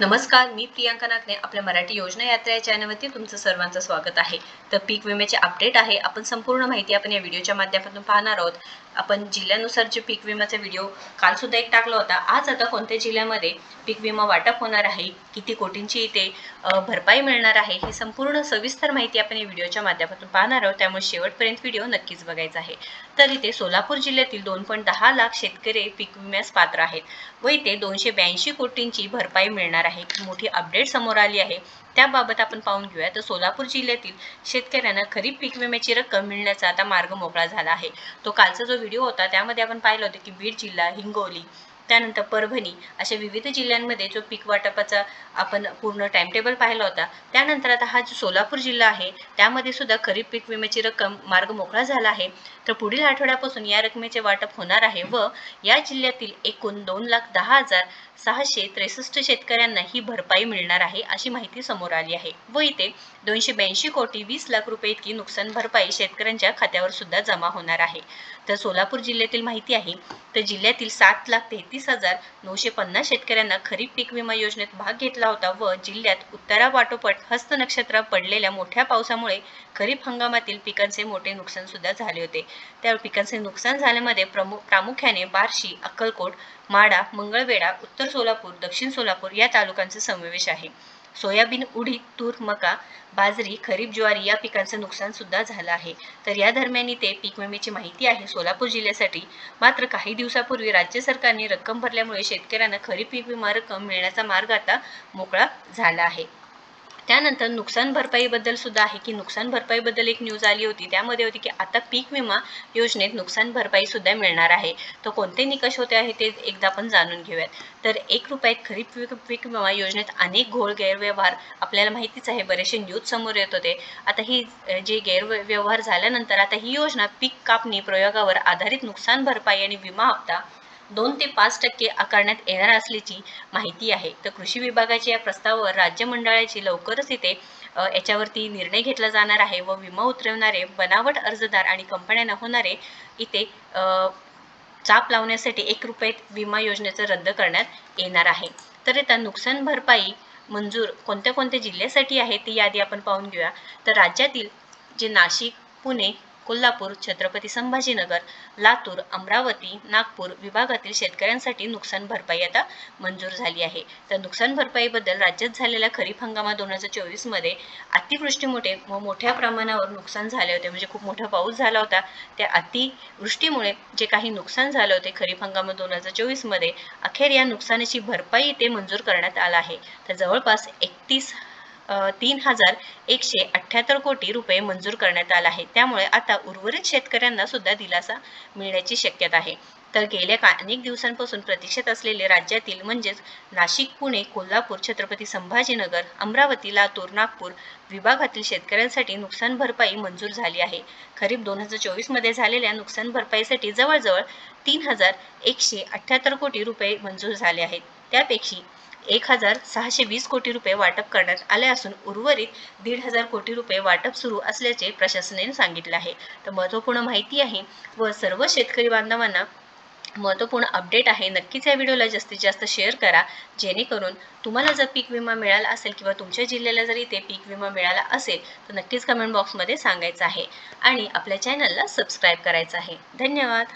नमस्कार मी प्रियांका नागने आपल्या मराठी योजना यात्रा या चॅनलवरती तुमचं सर्वांचं स्वागत आहे. तर पीक विम्याचे अपडेट आहे. आपण संपूर्ण माहिती आपण या व्हिडिओच्या माध्यमातून पाहणार आहोत. आपण जिल्ह्यानुसार जे पीक विम्याचा व्हिडिओ काल सुद्धा एक टाकला होता. आज आता कोणत्या जिल्ह्यामध्ये पीक विमा वाटप होणार आहे? किती कोटींची इथे भरपाई मिळणार आहे? ही संपूर्ण सविस्तर माहिती आपण या व्हिडिओच्या माध्यमातून पाहणार आहोत. त्यामुळे शेवटपर्यंत व्हिडिओ नक्कीच बघायचा आहे. तर इथे सोलापूर जिल्ह्यातील दोन पॉईंट दहा लाख शेतकरी पीक विम्यास पात्र आहेत व इथे दोनशे ब्याऐंशी कोटींची भरपाई मिळणार आहे. मोठी अपडेट समोर आली आहे. त्याबाबत आपण पाहून घेऊया. तर सोलापूर जिल्ह्यातील शेतकऱ्यांना खरीप पीक विम्याची रक्कम मिळण्याचा आता मार्ग मोकळा झाला आहे. तो कालचा जो व्हिडिओ होता त्यामध्ये आपण पाहिलं होतं की बीड जिल्हा हिंगोली त्यानंतर परभणी अशा विविध जिल्ह्यांमध्ये जो पीक वाटपाचा आपण पूर्ण टाइमटेबल पाहिला होता त्यानंतर आता हा जो सोलापूर जिल्हा आहे त्यामध्ये सुद्धा खरीप पीक विम्याची रक्कम मार्ग मोकळा झाला आहे. तर पुढील आठवड्यापासून या रकमेचे वाटप होणार आहे व या जिल्ह्यातील एकूण दोन लाख दहा हजार सहाशे त्रेसष्ट शेतकऱ्यांना ही भरपाई मिळणार आहे अशी माहिती समोर आली आहे. व इथे दोनशे ब्याऐंशी कोटी वीस लाख रुपये इतकी नुकसान भरपाई शेतकऱ्यांच्या खात्यावर सुद्धा जमा होणार आहे. तर सोलापूर जिल्ह्यातील माहिती आहे तर जिल्ह्यातील सात लाख तेहतीस हजार नऊशे पन्नास शेतकऱ्यांना खरीप पीक विमा योजनेत भाग घेतला होता व जिल्ह्यात उत्तरापाठोपाठ हस्त नक्षत्र पडलेल्या मोठ्या पावसामुळे खरीप हंगामातील पिकांचे मोठे नुकसान सुद्धा झाले होते. त्या पिकांचे नुकसान झाल्यामध्ये प्रमुख प्रामुख्याने बार्शी अक्कलकोट माडा मंगळवेढा उत्तर सोलापूर दक्षिण सोलापूर या तालुक्यांचा समावेश आहे. सोयाबीन उडीद तूर मका बाजरी खरीप ज्वारी या पिकांचं नुकसान सुद्धा झालं आहे. तर या दरम्यान इथे पीक विम्याची माहिती आहे. सोलापूर जिल्ह्यासाठी मात्र काही दिवसापूर्वी राज्य सरकारने रक्कम भरल्यामुळे शेतकऱ्यांना खरीप पीक विमा रक्कम मिळण्याचा मार्ग आता मोकळा झाला आहे. त्यानंतर नुकसान भरपाईबद्दल सुद्धा आहे की नुकसान भरपाईबद्दल एक न्यूज आली होती. त्यामध्ये होती की आता पीक विमा योजनेत नुकसान भरपाई सुद्धा मिळणार आहे. तर कोणते निकष होते आहे ते एकदा आपण जाणून घेऊयात. तर एक रुपयात खरीप पीक पीक विमा योजनेत अनेक घोळ गैरव्यवहार आपल्याला माहितीच आहे. बरेचसे न्यूज समोर येत होते. आता ही जे गैरव्यवहार झाल्यानंतर आता ही योजना पीक कापणी प्रयोगावर आधारित नुकसान भरपाई आणि विमा हप्ता दोन ते पाच टक्के आकारण्यात येणार असल्याची माहिती आहे. तर कृषी विभागाच्या या प्रस्तावावर राज्य मंडळाची लवकरच इथे याच्यावरती निर्णय घेतला जाणार आहे व विमा उतरवणारे बनावट अर्जदार आणि कंपन्यांना होणारे इथे चाप लावण्यासाठी एक रुपये विमा योजनेचं रद्द करण्यात येणार आहे. तर आता नुकसान भरपाई मंजूर कोणत्या कोणत्या जिल्ह्यासाठी आहे ती यादी आपण पाहून घेऊया. तर राज्यातील जे नाशिक पुणे कोल्हापूर छत्रपती संभाजीनगर लातूर अमरावती नागपूर विभागातील शेतकऱ्यांसाठी नुकसान भरपाई आता मंजूर झाली आहे. तर नुकसान भरपाईबद्दल राज्यात झालेल्या खरीप हंगामात दोन हजार चोवीसमध्ये अतिवृष्टीमुळे व मोठ्या प्रमाणावर नुकसान झाले होते. म्हणजे खूप मोठा पाऊस झाला होता. त्या अतिवृष्टीमुळे जे काही नुकसान झाले होते खरीप हंगामात दोन हजार चोवीसमध्ये अखेर या नुकसानीची भरपाई ते मंजूर करण्यात आला आहे. तर जवळपास एकतीस तीन हजार एकशे अठ्ठ्याहत्तर कोटी रुपये मंजूर करण्यात आला आहे. त्यामुळे आता उर्वरित शेतकऱ्यांना सुद्धा दिलासा मिळण्याची शक्यता आहे. तर गेल्या का अनेक दिवसांपासून प्रतीक्षेत असलेले राज्यातील म्हणजेच नाशिक पुणे कोल्हापूर छत्रपती संभाजीनगर अमरावती लातूर नागपूर विभागातील शेतकऱ्यांसाठी नुकसान भरपाई मंजूर झाली आहे. खरीप दोन हजार चोवीसमध्ये झालेल्या नुकसान भरपाईसाठी जवळजवळ तीन हजार एकशे अठ्ठ्याहत्तर कोटी रुपये मंजूर झाले आहेत. त्यापैकी एक हजार सहाशे वीस कोटी रुपये वाटप करण्यात आले असून उर्वरित दीड हजार कोटी रुपये वाटप सुरू असल्याचे प्रशासनाने सांगितले आहे. तर महत्त्वपूर्ण माहिती आहे व सर्व शेतकरी बांधवांना महत्त्वपूर्ण अपडेट आहे. नक्कीच या व्हिडिओला जास्तीत जास्त शेअर करा. जेणेकरून तुम्हाला जर पीक विमा मिळाला असेल किंवा तुमच्या जिल्ह्याला जरी ते पीक विमा मिळाला असेल तर नक्कीच कमेंट बॉक्समध्ये सांगायचं आहे आणि आपल्या चॅनलला सबस्क्राईब करायचं आहे. धन्यवाद.